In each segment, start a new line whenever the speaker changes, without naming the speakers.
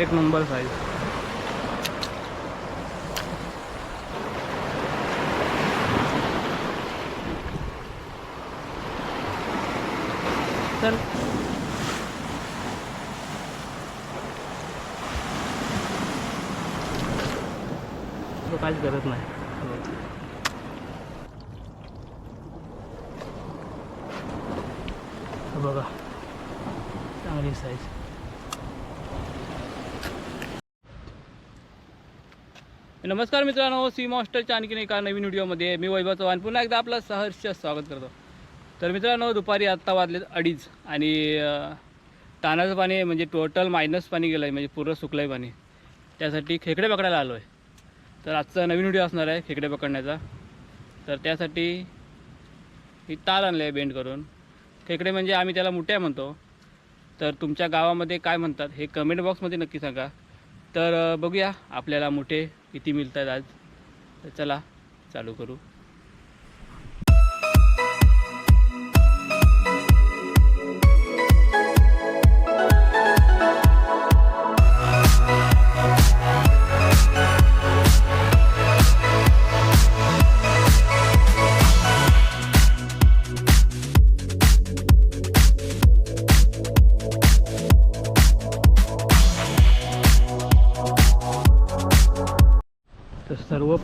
एक number size sir तो काहीच करत नाही। नमस्कार मित्रांनो सी मॉस्टरच्या आणखीन एका नवीन व्हिडिओमध्ये मी वैभव चव्हाण. पुन्हा एकदा आपलं सहर्ष स्वागत करतो. तर मित्रांनो दुपारी आत्ता वाजले अडीच आणि तानाचं पाणी म्हणजे टोटल मायनस पाणी गेलं आहे म्हणजे पूर्ण सुकलं आहे पाणी. त्यासाठी खेकडे पकडायला आलो आहे तर आजचा नवीन व्हिडिओ असणार आहे खेकडे पकडण्याचा. तर त्यासाठी ही ताल आणलं आहे बेंड करून. खेकडे म्हणजे आम्ही त्याला मुठ्या म्हणतो. तर तुमच्या गावामध्ये काय म्हणतात हे कमेंट बॉक्समध्ये नक्की सांगा. तर बघूया आपल्याला मोठे किती मिळत आहेत आज? तर चला चालू करू.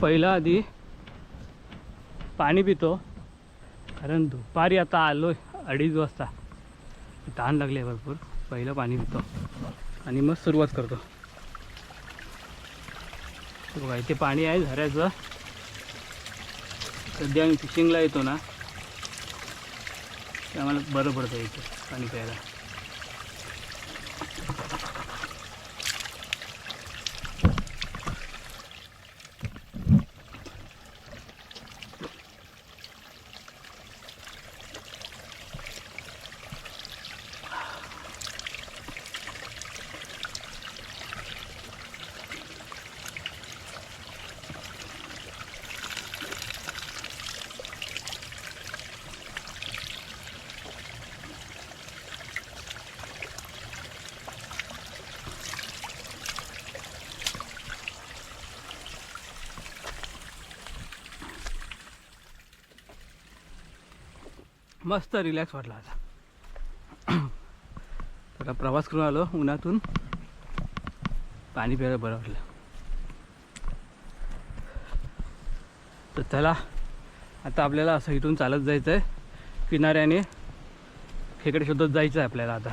पहिलं आधी पाणी पितो. कारण दुपारी आता आलो अडीच वाजता. तहान लागली आहे भरपूर. पहिलं पाणी पितो. आणि मग सुरुवात करतो. बघा इथे पाणी आहे झऱ्याचं. सध्या आम्ही फिशिंगला येतो ना. ते आम्हाला बरं पडतं इथे पाणी प्यायला. मस्त रिलॅक्स वाटला आता. आता प्रवास करून आलो उन्हातून. पाणी प्यायला बरं वाटलं. तर चला आता आपल्याला असं इथून चालत जायचं आहे किनाऱ्याने खेकडे शोधत जायचं आहे आपल्याला आता.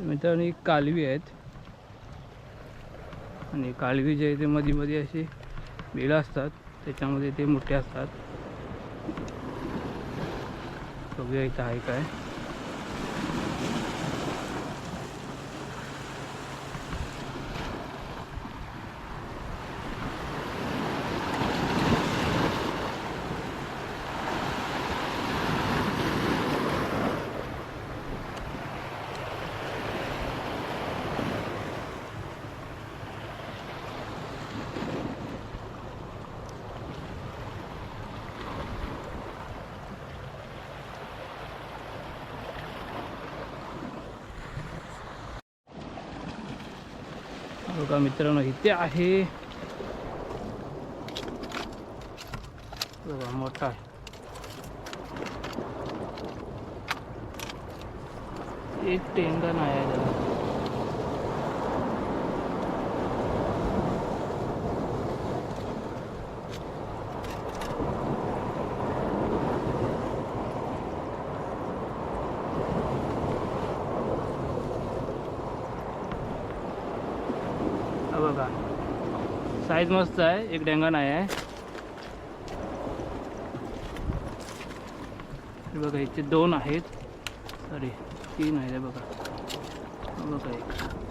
मित्रांनी मित्रांनो कालवी आहेत. आणि कालवी जे आहे ते मध्ये मध्ये अशी बिळं असतात त्याच्यामध्ये ते मोठे असतात. बघूया इथं आहे काय. बघा मित्रांनो इथे आहे. बघा मोठा आहे. एक टेंगा नाही आहे. बघा. साईज मस्त आहे. एक डेंगा नाही आहे. बघा इथे दोन आहेत. सॉरी तीन आहेत बघा. बघा एक.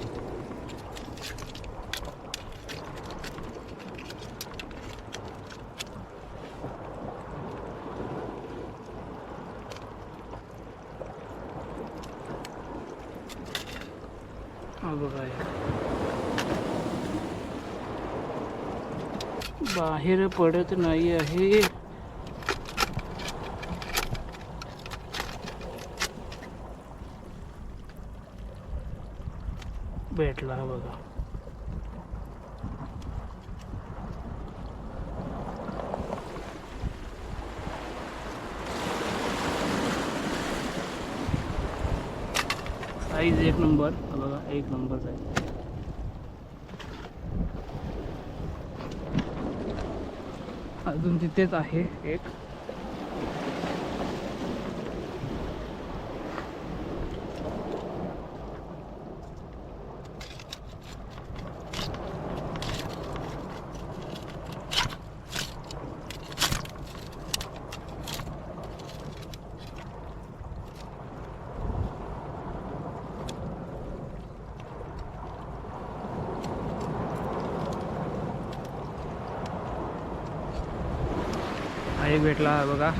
पडत नाही आहे. भेटला बघा. साईज एक नंबर बघा एक नंबर साईज अजून तिथेच आहे. एक एक भेटला बघा.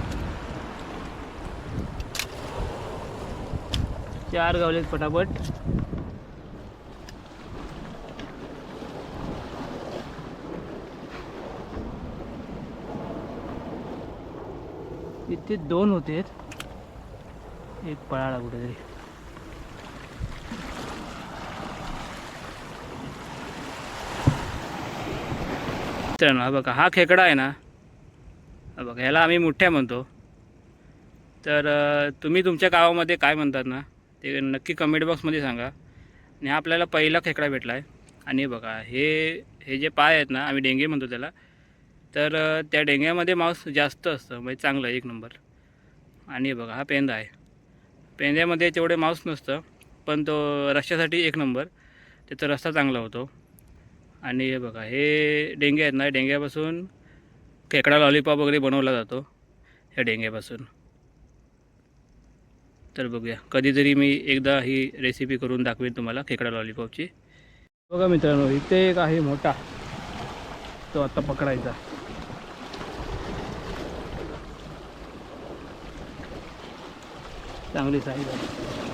चार गावलेत पटापट. इथे दोन होते. एक पळाला कुठेतरी. मित्रांनो हा बघा हा खेकडा आहे ना बघा ह्याला आम्ही मोठ्या म्हणतो. तर तुम्ही तुमच्या गावामध्ये काय म्हणतात ना ते नक्की कमेंट बॉक्समध्ये सांगा. आणि हा आपल्याला पहिला खेकडा भेटला आहे आणि बघा हे हे जे पाय आहेत ना आम्ही डेंगे म्हणतो त्याला. तर त्या डेंग्यामध्ये मांस जास्त असतं म्हणजे चांगलं एक नंबर. आणि बघा हा पेंदा आहे. पेंद्यामध्ये तेवढे मांस नसतं पण तो रस्त्यासाठी एक नंबर. त्याचा रस्ता चांगला होतो. आणि हे बघा हे डेंगे आहेत ना डेंग्यापासून खेकडा लॉलीपॉप वगैरे बनवला जातो ह्या डेंग्यापासून. तर बघूया कधीतरी मी एकदा ही रेसिपी करून दाखवेन तुम्हाला खेकडा लॉलीपॉपची बघा मित्रांनो इथे एक आहे मोठा. तो आता पकडायचा. चांगली साईज आहे.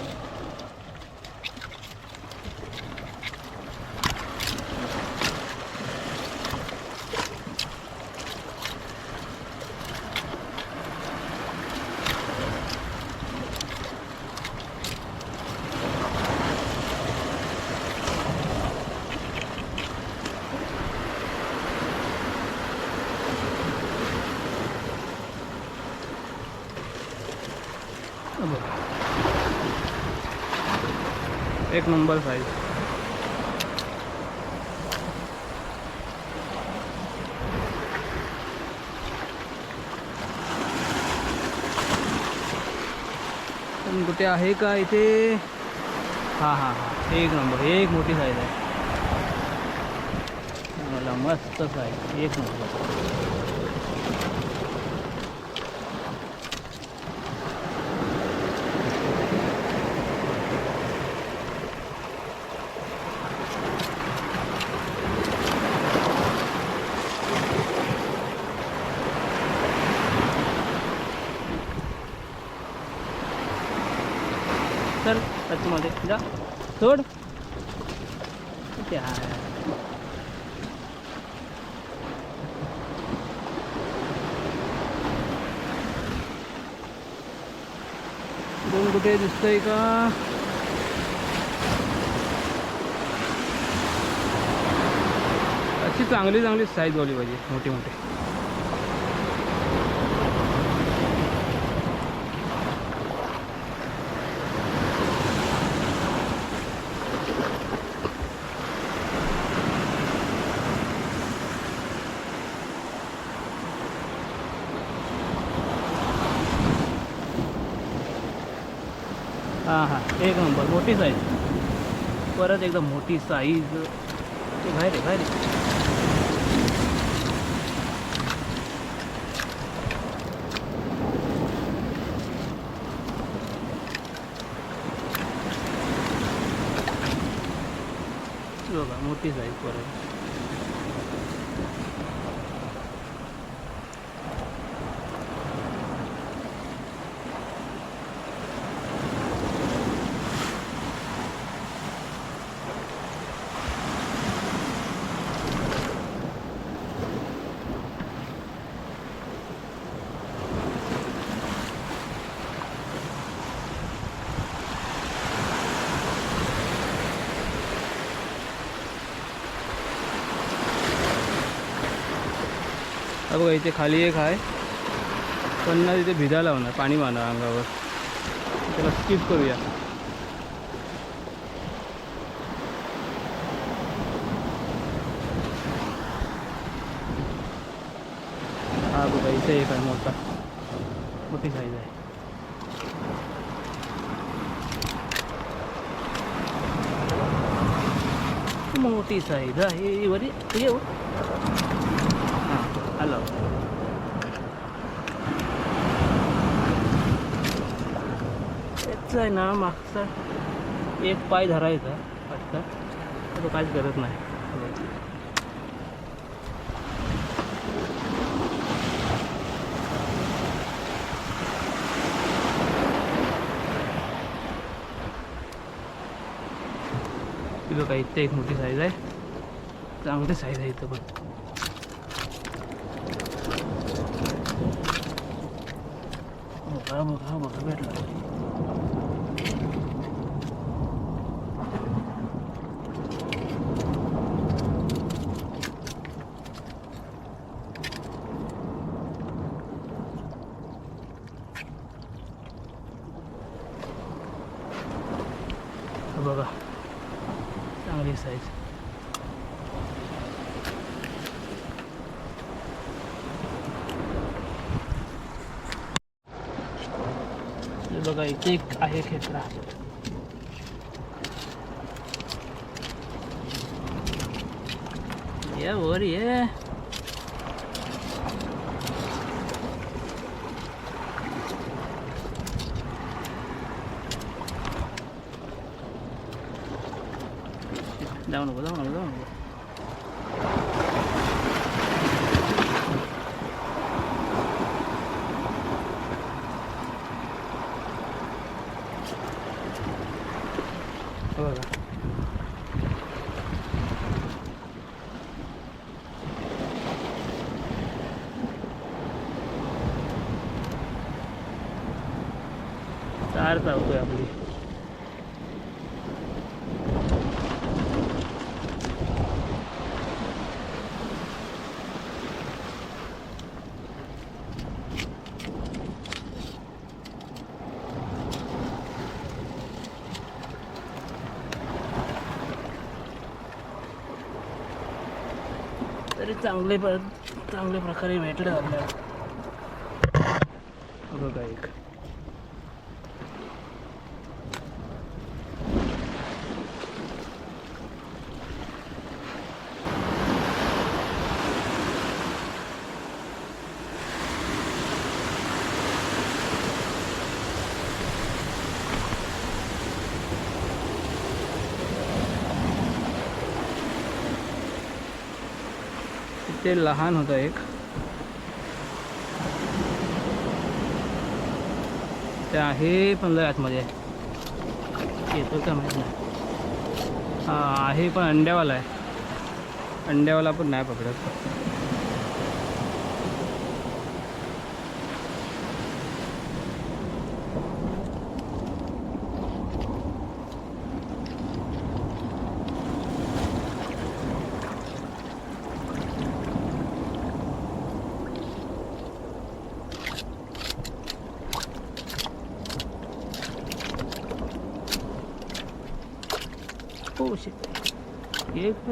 एक नंबर साईज पण कुठे आहे का इथे? हां हां हां. एक नंबर एक मोठी साईज आहे. मला मस्त साईज एक नंबर चल टचमध्ये जा सोड क्या दोन कुठे दिसतंय का? अशी चांगली चांगली साईज वाली पाहिजे मोठी मोठी हां हां एक नंबर मोठी साईज परत एकदम मोठी साईज ते बाहेर आहे बाहेर आहे. बघा मोठी साईज परत इथे खाली एक आहे. पण ना तिथे भिजा लावणार पाणी मारणार अंगावर. त्याला स्किप करूया. हा बघा इथे एक आहे मोठा. मोठी साईज आहे. मोठी साईज आहे. बरी येऊ हां आहे ना मागचा. एक पाय धरायचा वाटतं तो काहीच करत नाही. तिथं काही इथे एक मोठी साईज आहे. चांगली साईज आहे इथं पण. बघा बघा बघा भेटला हा बघा चांगली साईज हे बघा इथे एक आहे खेकडा. ये वर ये. जाऊ नको जाऊ नको जाऊ नको हे बघा कार चालतोय आपली तरी चांगले चांगल्या प्रकारे भेटलं आपल्याला. बघा एक ते लहान होतं एक. ते आहे पण लय आतमध्ये येतो का माहीत नाही. हा आहे पण अंड्यावाला आहे. अंड्यावाला पण नाही पकडत. हो शिट एक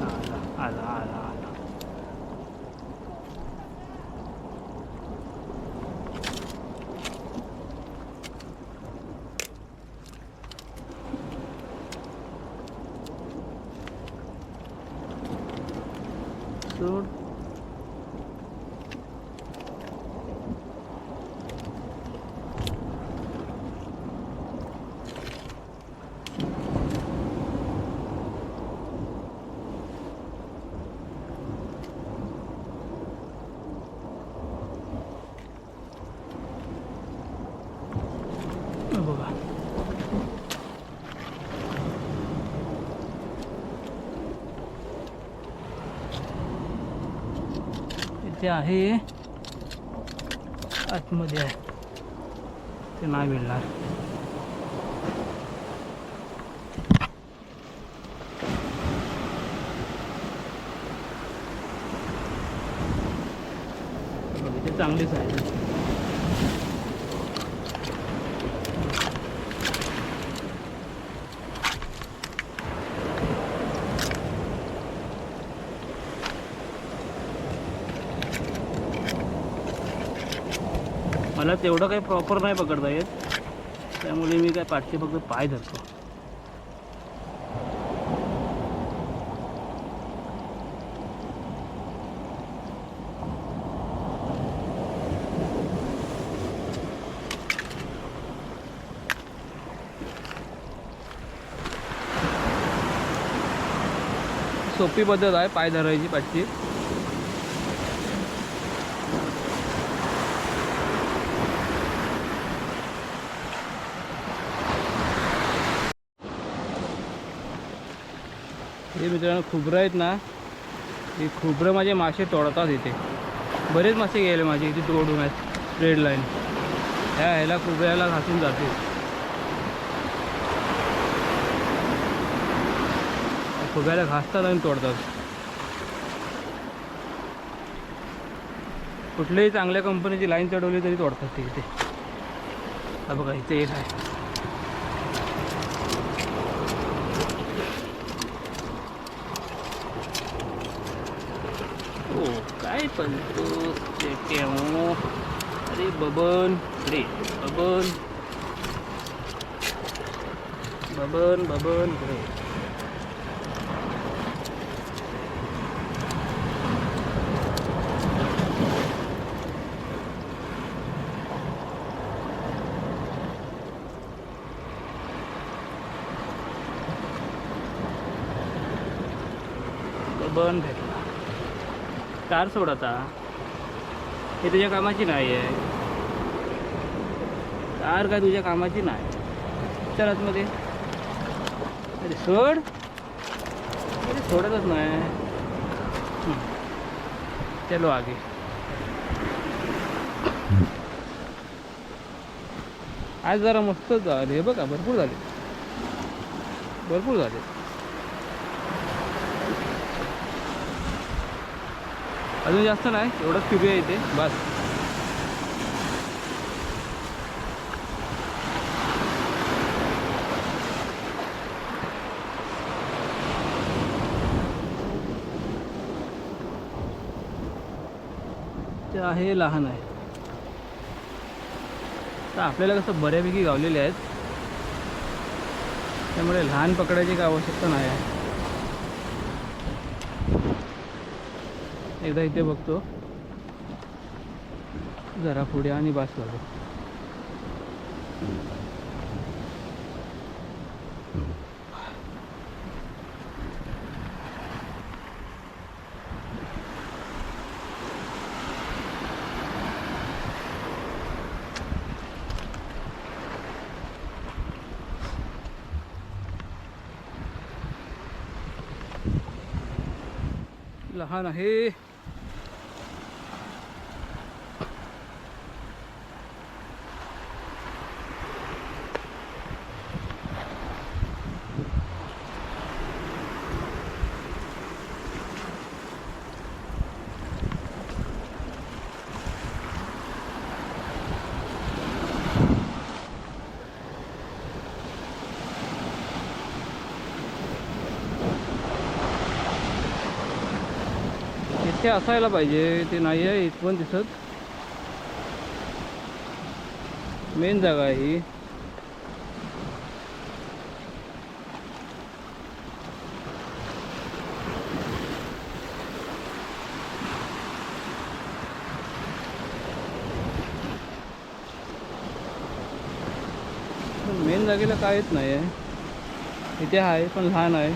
आला आला आला आला सोड बघा इथे आहे. आतमध्ये आहे. ते नाही मिळणार ते चांगली साईज आहे मला तेवढं काही प्रॉपर नाही पकडता येत. त्यामुळे मी काय पाठचे फक्त पाय धरतो. सोपी पद्धत आहे पाय धरायची पाठची. मित्रांनो खुबरं आहेत ना ते खुबरं माझे मासे तोडतात इथे. बरेच मासे गेले माझे इथे तोडून आहेत रेड लाईन ह्या ह्याला खुबऱ्याला घासून जाते खोबऱ्याला घासतात आणि तोडतात. कुठल्याही चांगल्या कंपनीची लाईन चढवली तरी तोडतात ते इथे. बघा इथे एक आहे हो काय पण तो अरे बबन रे बबन बबन बबन रे बबन भेटला कार सोड आता. हे तुझ्या कामाची नाही आहे. कार काय तुझ्या कामाची नाही. चल आतमध्ये अरे सोड. अरे सोडतच नाही. चलो आगे. आज जरा मस्तच झाले. हे बघा भरपूर झाले. भरपूर झाले. अजून जास्त नाही एवढंच फिरूया इथे बस. ते आहे लहान आहे. तर आपल्याला कसं बऱ्यापैकी गावलेले आहेत. त्यामुळे लहान पकडायची काही आवश्यकता नाही आहे. एकदा इथे बघतो. जरा पुढे आणि बास लागतो लहान आहे. इथे असायला पाहिजे ते नाही आहे इथं पण दिसत. मेन जागा आहे ही. मेन जागेला काहीच नाही आहे. इथे आहे पण लहान आहे.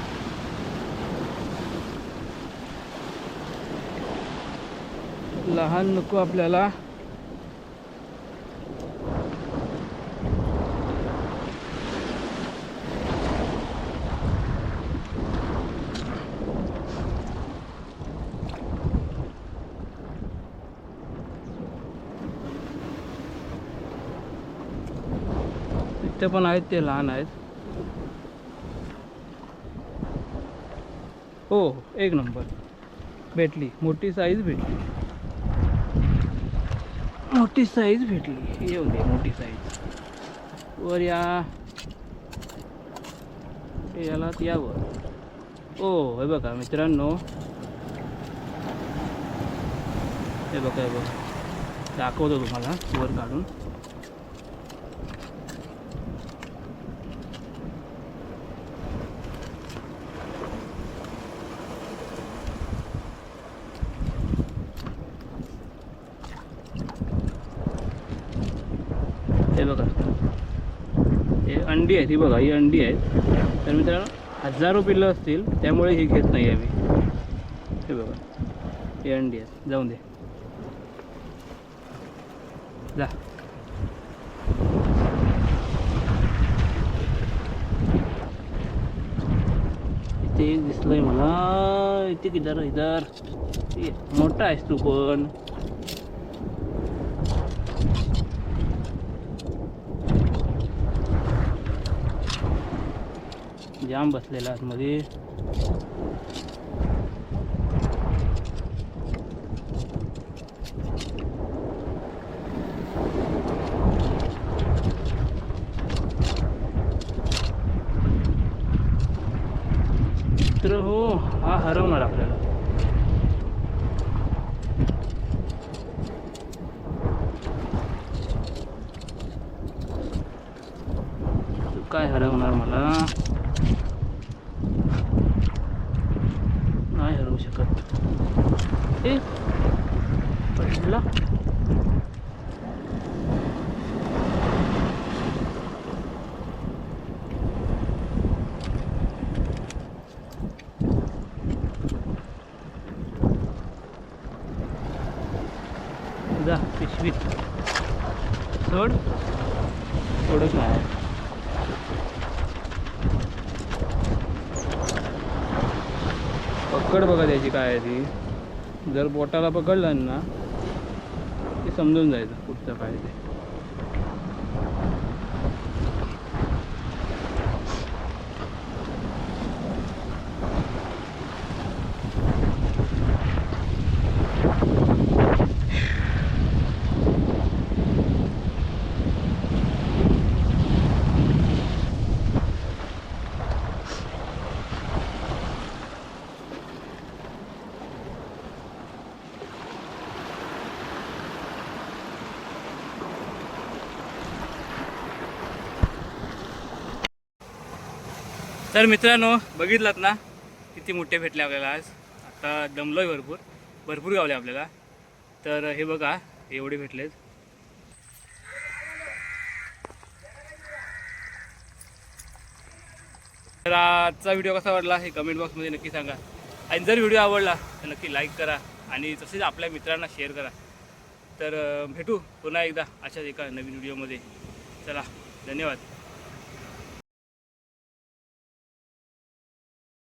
लहान नको आपल्याला. इथे पण आहेत ते लहान आहेत. हो एक नंबर. भेटली मोठी साईज भेटली. मोठी साईज भेटली. येऊ दे मोठी साईज वर या. याला यावर. ओ हे बघा मित्रांनो. हे बघा हे बघा. दाखवतो तुम्हाला वर काढून. बघा. हे अंडी आहेत ही बघा ही अंडी आहेत. तर मित्रांनो हजारो पिल्लं असतील त्यामुळे ही घेत नाही आम्ही. हे बघा हे अंडी आहेत. जाऊन दे. जा. इथे एक दिसलंय मला. इथे किधर इधर. मोठा आहेस तू पण. जाम बसलेला आतमध्ये. तर हो हा हरवणार आपल्याला तू काय हरवणार मला नाही हरवू शकत ए पडला जा पिशवीत. सोड. सोडत नाही. पकड बघा त्याची काय आहे ती. जर बोटाला पकडलं ना ते समजून जायचं कुठचं काय ते. तर मित्रांनो बघितलात ना? किती मोठे भेटले आपल्याला आज. आता दमलोय भरपूर. भरपूर गावले आपल्याला. तर हे बघा एवढे भेटलेत. तर आजचा व्हिडिओ कसा वाटला हे कमेंट बॉक्समध्ये नक्की सांगा. आणि जर व्हिडिओ आवडला तर नक्की लाईक करा आणि तसेच आपल्या मित्रांना शेअर करा. तर भेटू पुन्हा एकदा अशाच एका नवीन व्हिडिओमध्ये. चला धन्यवाद.